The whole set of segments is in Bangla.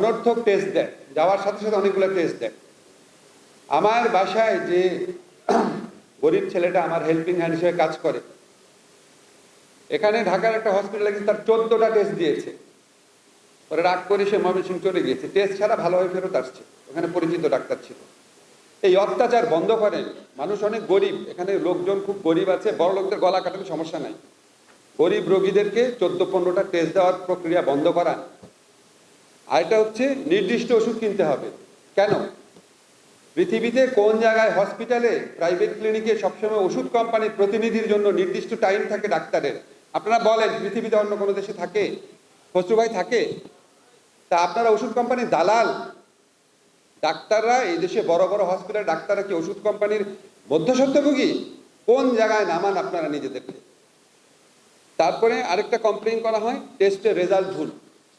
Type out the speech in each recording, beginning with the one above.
অনর্থক টেস্ট দেয়। যাওয়ার সাথে সাথে অনেকগুলো টেস্ট দেয়। আমার বাসায় যে গরিব ছেলেটা আমার হেল্পিং হ্যান্ড হিসেবে কাজ করে, এখানে ঢাকার একটা হসপিটালে কিন্তু তার চোদ্দটা টেস্ট দিয়েছে। পরে রাগ করে সে ময়মনসিং চলে গিয়েছে। টেস্ট ছাড়া ভালোভাবে ফেরত আসছে। ওখানে পরিচিত ডাক্তার ছিল। এই অত্যাচার বন্ধ করেন মানুষ অনেক গরিব। এখানে লোকজন খুব গরিব আছে। বড় লোকদের গলা কাটানো সমস্যা নাই। গরিব রোগীদেরকে চোদ্দ পনেরোটা টেস্ট দেওয়ার প্রক্রিয়া বন্ধ করা আর এটা হচ্ছে নির্দিষ্ট ওষুধ কিনতে হবে। কেন? পৃথিবীতে কোন জায়গায় হসপিটালে, প্রাইভেট ক্লিনিকে সবসময় ওষুধ কোম্পানির প্রতিনিধির জন্য নির্দিষ্ট টাইম থাকে ডাক্তারের? আপনারা বলেন, পৃথিবীতে অন্য কোনো দেশে থাকে? খসরু ভাই থাকে? তা আপনারা ওষুধ কোম্পানির দালাল। ডাক্তাররা এই দেশে বড় বড় হসপিটাল ডাক্তাররা কি ওষুধ কোম্পানির মধ্যসত্ত্বভোগী কোন জায়গায় নামান আপনারা নিজেদেরকে? তারপরে আরেকটা কমপ্লেন করা হয় টেস্টের রেজাল্ট ভুল।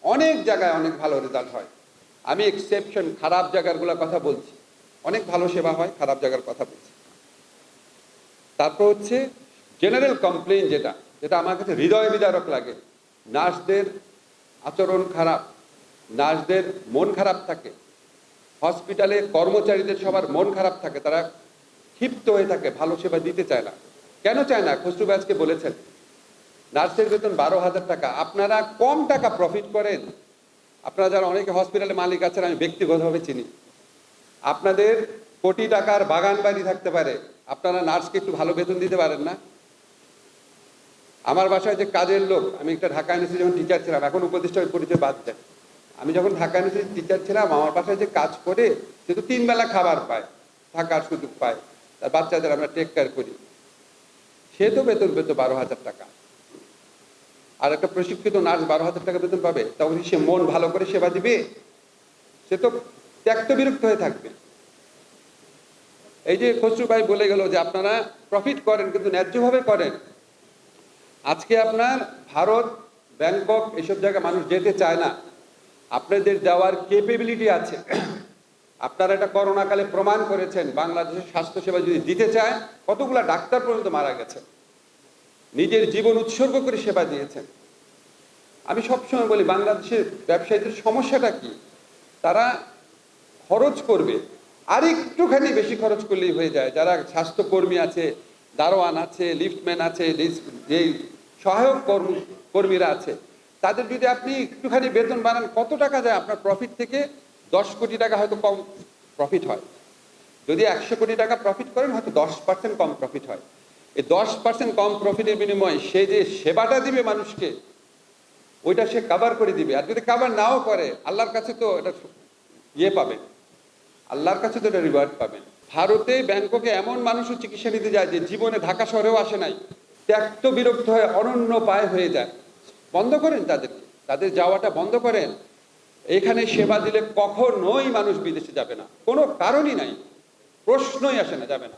অনেক জায়গায় অনেক ভালো রেজাল্ট হয়। আমি এক্সেপশন খারাপ জায়গাগুলোর কথা বলছি। অনেক ভালো সেবা হয়, খারাপ জায়গার কথা বলছি। তারপর হচ্ছে জেনারেল কমপ্লেন যেটা যেটা আমার কাছে হৃদয় বিদারক লাগে। নার্সদের আচরণ খারাপ, নার্সদের মন খারাপ থাকে। হসপিটালে কর্মচারীদের সবার মন খারাপ থাকে, তারা ক্ষিপ্ত হয়ে থাকে, ভালো সেবা দিতে চায় না। কেন চায় না? খসরু আজকে বলেছেন নার্সের বেতন বারো হাজার টাকা। আপনারা কম টাকা প্রফিট করেন। আপনারা যারা অনেকে হসপিটালে মালিক আছেন, আমি ব্যক্তিগতভাবে চিনি। আপনাদের কোটি টাকার বাগান বাড়ি থাকতে পারে। আপনারা নার্সকে একটু ভালো বেতন দিতে পারেন না। আমার বাসায় যে কাজের লোক, আমি একটা ঢাকা ইউনিভার্সিটি যখন টিচার ছিলাম, এখন উপদেষ্টা পরিচয় বাদ দেয় আমি যখন ঢাকা ইউনিভার্সিটি টিচার ছিলাম, আমার বাসায় যে কাজ করে, সে তো তিন বেলা খাবার পায়, থাকার সুযোগ পায়। তার বাচ্চাদের আমরা টেক কেয়ার করি। সে তো বেতন পেত বারো হাজার টাকা। আর একটা প্রশিক্ষিত নার্স বারো হাজার টাকা বেতন পাবে, তখন সে মন ভালো করে সেবা দিবে, সে তো ত্যক্ত বিরক্ত হয়ে থাকবে। এই যে খসরু ভাই বলে গেল যে আপনারা প্রফিট করেন কিন্তু ন্যায্যভাবে করেন। আজকে আপনার ভারত, ব্যাংকক এসব জায়গায় মানুষ যেতে চায় না। আপনাদের যাওয়ার কেপেবিলিটি আছে। আপনারা এটা করোনাকালে প্রমাণ করেছেন, বাংলাদেশের স্বাস্থ্যসেবা যদি দিতে চায়, কতগুলা ডাক্তার পর্যন্ত মারা গেছে। নিজের জীবন উৎসর্গ করে সেবা দিয়েছেন। আমি সবসময় বলি, বাংলাদেশের ব্যবসায়ীদের সমস্যাটা কি? তারা খরচ করবে। আর একটুখানি বেশি খরচ করলেই হয়ে যায়। যারা স্বাস্থ্যকর্মী আছে, দারোয়ান আছে, লিফটম্যান আছে যে সহায়ক কর্ম কর্মীরা আছে, তাদের যদি আপনি একটুখানি বেতন বাড়ান, কত টাকা যায় আপনার প্রফিট থেকে? দশ কোটি টাকা হয়তো কম প্রফিট হয়। যদি একশো কোটি টাকা প্রফিট করেন, হয়তো দশ পার্সেন্ট কম প্রফিট হয়। এই দশ পার্সেন্ট কম প্রফিটের বিনিময়ে সে যে সেবাটা দিবে মানুষকে, ওইটা সে কাবার করে দিবে। আর যদি কাবার নাও করে, আল্লাহর কাছে তো এটা ইয়ে পাবে। আল্লাহর কাছে তো এটা রিওয়ার্ড পাবেন ভারতে ব্যাংককে এমন মানুষও চিকিৎসা নিতে যায় যে জীবনে ঢাকা শহরেও আসে নাই। ত্যক্ত বিরক্ত হয়ে অনন্য পায় হয়ে যায়। বন্ধ করেন তাদেরকে। তাদের যাওয়াটা বন্ধ করেন। এখানে সেবা দিলে কখনোই মানুষ বিদেশে যাবে না। কোনো কারণই নাই। প্রশ্নই আসে না, যাবে না।